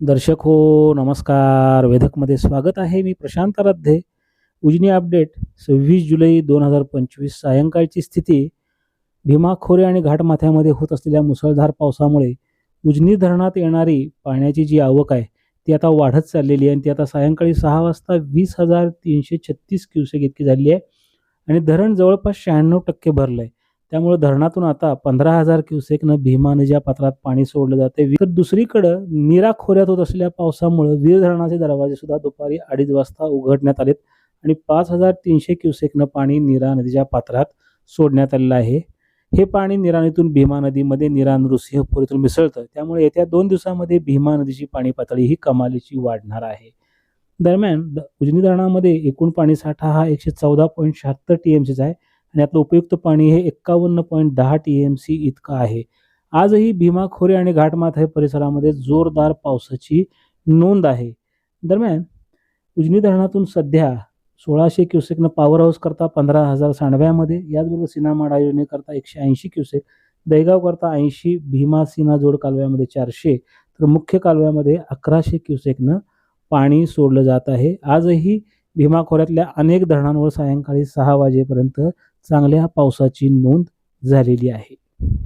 दर्शक हो नमस्कार. वेधकमध्ये स्वागत आहे मी प्रशांत राध्ये उजनी अपडेट सव्वीस जुलै दोन हजार पंचवीस सायंकाळची स्थिती. भीमा खोरे आणि घाटमाथ्यामध्ये होत असलेल्या मुसळधार पावसामुळे उजनी धरणात येणारी पाण्याची जी आवक आहे ती आता वाढत चाललेली आहे आणि ती आता सायंकाळी सहा वाजता वीस हजार तीनशे छत्तीस क्युसेक इतकी झाली आहे आणि धरण जवळपास शहाण्णव टक्के भरलं आहे त्यामुळे धरणातून आता पंधरा हजार क्युसेकनं भीमा नदीच्या पात्रात पाणी सोडलं जाते तर दुसरीकडं नीरा खोऱ्यात होत असलेल्या पावसामुळे वीर धरणाचे दरवाजे सुद्धा दुपारी अडीच वाजता उघडण्यात आलेत आणि पाच हजार तीनशे क्युसेकनं पाणी नीरा नदीच्या पात्रात सोडण्यात आलेलं आहे. हे पाणी निराणीतून भीमा नदीमध्ये नीरा नृसिंहपूर मिसळतं. त्यामुळे येत्या दोन दिवसामध्ये भीमा नदीची पाणी पातळी ही कमालीची वाढणार आहे. दरम्यान उजनी धरणामध्ये एकूण पाणीसाठा हा एकशे चौदा पॉईंट शहात्तर टी एम सीचा आहे. आणि यातलं उपयुक्त पाणी हे एक्कावन्न पॉईंट दहा टी एम सी इतकं आहे. आजही भीमा खोरे आणि घाटमाथा परिसरामध्ये जोरदार पावसाची नोंद आहे. दरम्यान उजनी धरणातून सध्या सोळाशे क्युसेकनं पॉवर हाऊस करता पंधरा हजार सांडव्यामध्ये याचबरोबर सिनामाडा योजनेकरता एकशे ऐंशी क्युसेक दहेगाव करता ऐंशी भीमा सीना जोड कालव्यामध्ये चारशे तर मुख्य कालव्यामध्ये अकराशे क्युसेकनं पाणी सोडलं जात आहे. आजही भीमा खोऱ्यातल्या अनेक धरणांवर सायंकाळी सहा वाजेपर्यंत चांगल्या पावसाची नोंद झालेली आहे.